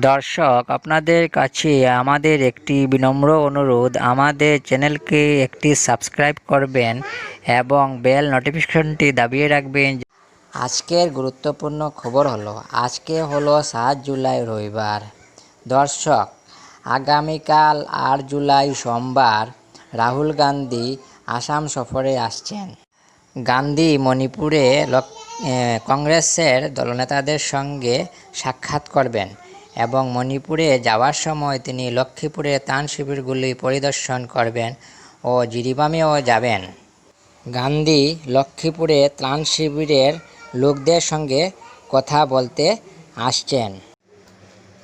দর্শক, আপনাদের কাছে আমাদের একটি বিনম্র অনুরোধ। আমাদের চ্যানেলকে একটি সাবস্ক্রাইব করবেন এবং বেল নোটিফিকেশনটি দাবিয়ে রাখবেন আজকের গুরুত্বপূর্ণ খবর হলো, আজকে হলো সাত জুলাই রবিবার। দর্শক, আগামীকাল আট জুলাই সোমবার রাহুল গান্ধী আসাম সফরে আসছেন। গান্ধী মণিপুরে কংগ্রেসের দলনেতাদের সঙ্গে সাক্ষাৎ করবেন। এবং মণিপুরে যাওয়ার সময় তিনি লক্ষ্মীপুরে ত্রাণ শিবিরগুলি পরিদর্শন করবেন ও জিরিবামেও যাবেন। গান্ধী লক্ষ্মীপুরে ত্রাণ শিবিরের লোকদের সঙ্গে কথা বলতে আসছেন।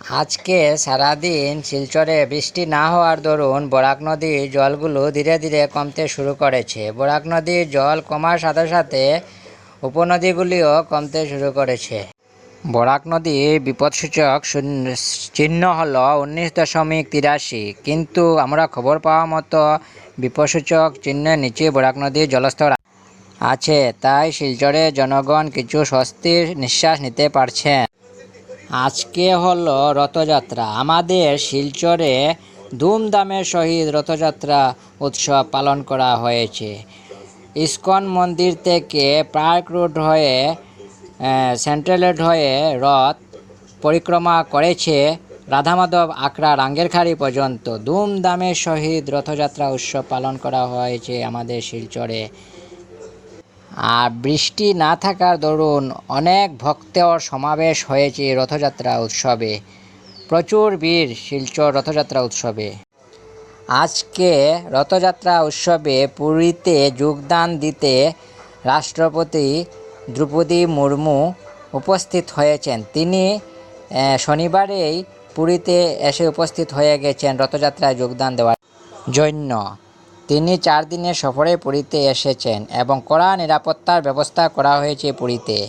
আজকে সারাদিন শিলচরে বৃষ্টি না হওয়ার দরুন বরাক নদীর জলগুলো ধীরে ধীরে কমতে শুরু করেছে। বরাক নদীর জল কমার সাথে সাথে উপনদীগুলিও কমতে শুরু করেছে। বরাক নদী বিপদসূচক চিহ্ন হল উনিশ দশমিক তিরাশি। কিন্তু আমরা খবর পাওয়া মতো বিপদসূচক চিহ্নের নিচে বরাক নদীর জলস্তর আছে, তাই শিলচরে জনগণ কিছু স্বস্তির নিঃশ্বাস নিতে পারছেন আজকে হলো রথযাত্রা। আমাদের শিলচরে ধুমধামের সহিত রথযাত্রা উৎসব পালন করা হয়েছে। ইস্কন মন্দির থেকে পার্ক রোড হয়ে আহ, সেন্ট্রাল রোড হয়ে রথ পরিক্রমা করেছে রাধামাধব আখড়া রাঙ্গেরখাড়ি পর্যন্ত। ধুমধামের সহিত রথযাত্রা উৎসব পালন করা হয়েছে আমাদের শিলচরে। আর বৃষ্টি না থাকার দরুন অনেক ভক্তের সমাবেশ হয়েছে রথযাত্রা উৎসবে। প্রচুর ভিড় শিলচর রথযাত্রা উৎসবে। আজকে রথযাত্রা উৎসবে পুরীতে যোগদান দিতে রাষ্ট্রপতি দ্রৌপদী মুর্মু উপস্থিত হয়েছেন। তিনি শনিবারেই পুরীতে এসে উপস্থিত হয়ে গেছেন, রথযাত্রায় যোগদান দেওয়ার জন্য। তিনি চার দিনের সফরে পুরীতে এসেছেন এবং কড়া নিরাপত্তার ব্যবস্থা করা হয়েছে পুরীতে।